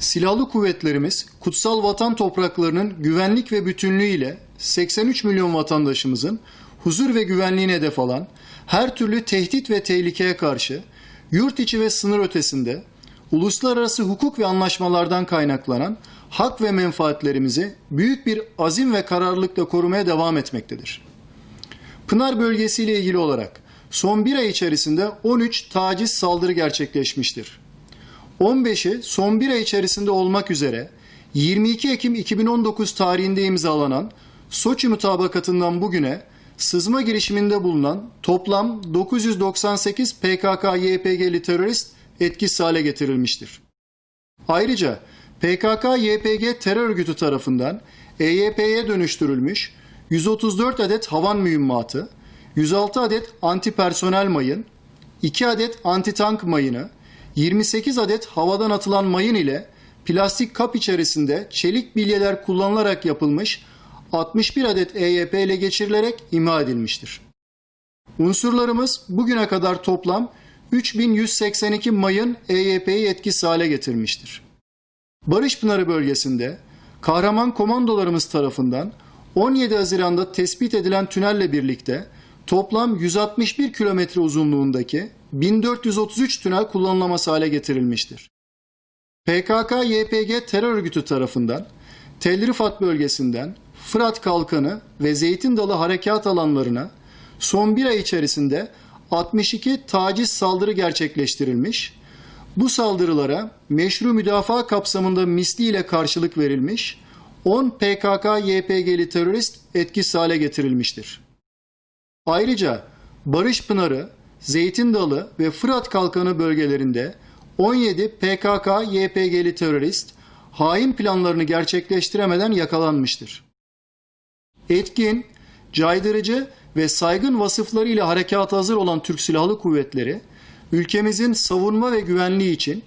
Silahlı kuvvetlerimiz kutsal vatan topraklarının güvenlik ve bütünlüğü ile 83 milyon vatandaşımızın huzur ve güvenliğine hedef alan her türlü tehdit ve tehlikeye karşı yurt içi ve sınır ötesinde uluslararası hukuk ve anlaşmalardan kaynaklanan hak ve menfaatlerimizi büyük bir azim ve kararlılıkla korumaya devam etmektedir. Pınar bölgesi ile ilgili olarak son bir ay içerisinde 13 taciz saldırı gerçekleşmiştir. 15'i son bir ay içerisinde olmak üzere 22 Ekim 2019 tarihinde imzalanan Soçi mutabakatından bugüne sızma girişiminde bulunan toplam 998 PKK-YPG'li terörist etkisiz hale getirilmiştir. Ayrıca PKK-YPG terör örgütü tarafından EYP'ye dönüştürülmüş 134 adet havan mühimmatı, 106 adet antipersonel mayın, 2 adet antitank mayını, 28 adet havadan atılan mayın ile plastik kap içerisinde çelik bilyeler kullanılarak yapılmış 61 adet EYP ele geçirilerek imha edilmiştir. Unsurlarımız bugüne kadar toplam 3182 mayın EYP'yi etkisiz hale getirmiştir. Barış Pınarı bölgesinde kahraman komandolarımız tarafından 17 Haziran'da tespit edilen tünelle birlikte toplam 161 kilometre uzunluğundaki 1433 tünel kullanılamaz hale getirilmiştir. PKK-YPG terör örgütü tarafından Tel Rifat bölgesinden Fırat Kalkanı ve Zeytin Dalı harekat alanlarına son bir ay içerisinde 62 taciz saldırı gerçekleştirilmiş. Bu saldırılara meşru müdafaa kapsamında misliyle karşılık verilmiş, 10 PKK-YPG'li terörist etkisiz hale getirilmiştir. Ayrıca Barış Pınarı, Zeytin Dalı ve Fırat Kalkanı bölgelerinde 17 PKK-YPG'li terörist hain planlarını gerçekleştiremeden yakalanmıştır. Etkin, caydırıcı ve saygın vasıflarıyla harekata hazır olan Türk Silahlı Kuvvetleri, ülkemizin savunma ve güvenliği için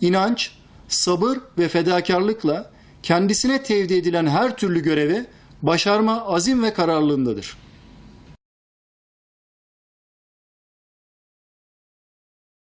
inanç, sabır ve fedakarlıkla kendisine tevdi edilen her türlü görevi başarma azim ve kararlılığındadır.